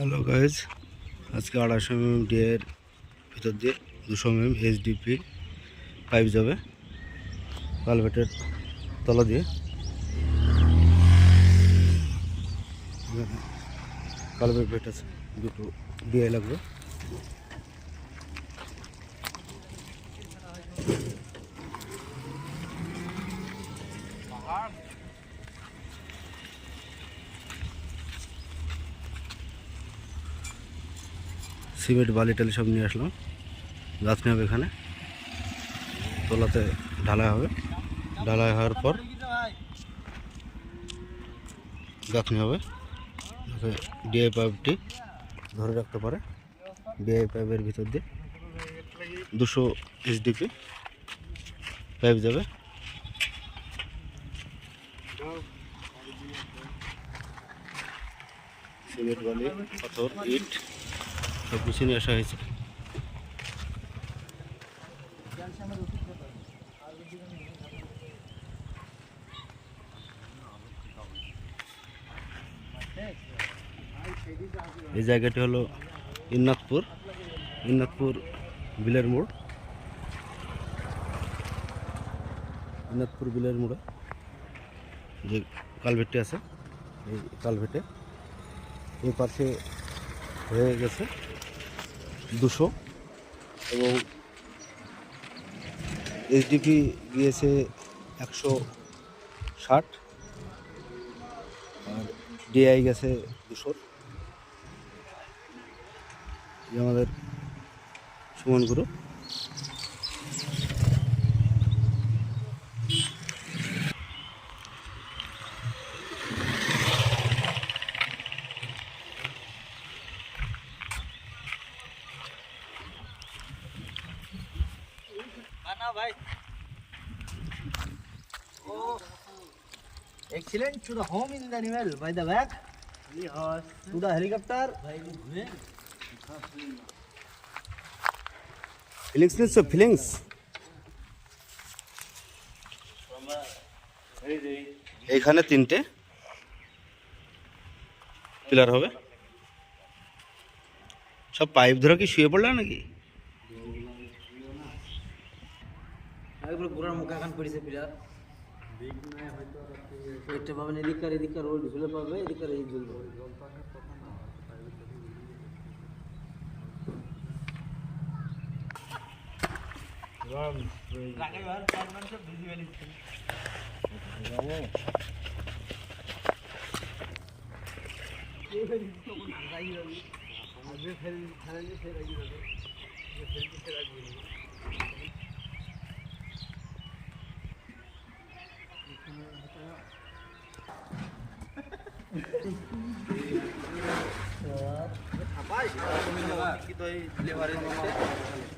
Hello guys, আজকে আড়াইশো M D এর ভিতর দিয়ে দুশো এম এইচডিপি পাইপ যাবে কালভেটের তলা দিয়ে। কালভেট ভেট আছে, দুটো দিয়ে লাগবে। সিমেন্ট, বালি, টালি সব নিয়ে আসলাম। গাঁথনি হবে এখানে। তোলাতে ঢালাই হবে। ঢালাই হওয়ার পর গাঁথনি হবে। ডিআই পাইপটি ধরে রাখতে পারে। ডিআই পাইপের ভিতর দিয়ে দুশো এইচডিপি পাইপ যাবে। সিমেন্ট, বালি, পাথর, ইট সব কিছু নিয়ে আসা হয়েছে। এই জায়গাটি হলো ইন্নাথপুর ইন্নাথপুর বিলের মোড়। ইন্নাথপুর বিলের মোড়ে যে কালভেটটি আছে, এই কালভেটে এই পাশে হয়ে গেছে। দুশো। এবং এইচডিপি গিয়েছে একশো ষাট। আর ডিআই গেছে দুশো আমাদের সুমন গুরু Excellent to the home in the animal by the back. To the helicopter. Feelings নিচ্ছ ফিলিংস এইখানে তিনটে পিলার হবে সব পাইপ ধরে কি শুয়ে পড়লে নাকি একবার পুরার মুখ এখন পড়েছে পিড়া একটা পাবেন এদিককার এদিককার ওই ঝুলে পাবে এদিককার এই ঝুলবে আগে ফেল ফেলে ফেরাই ফেল ফেরাই Rapaz, eu tô me enrolando aqui, tô aí, levarei uma malada.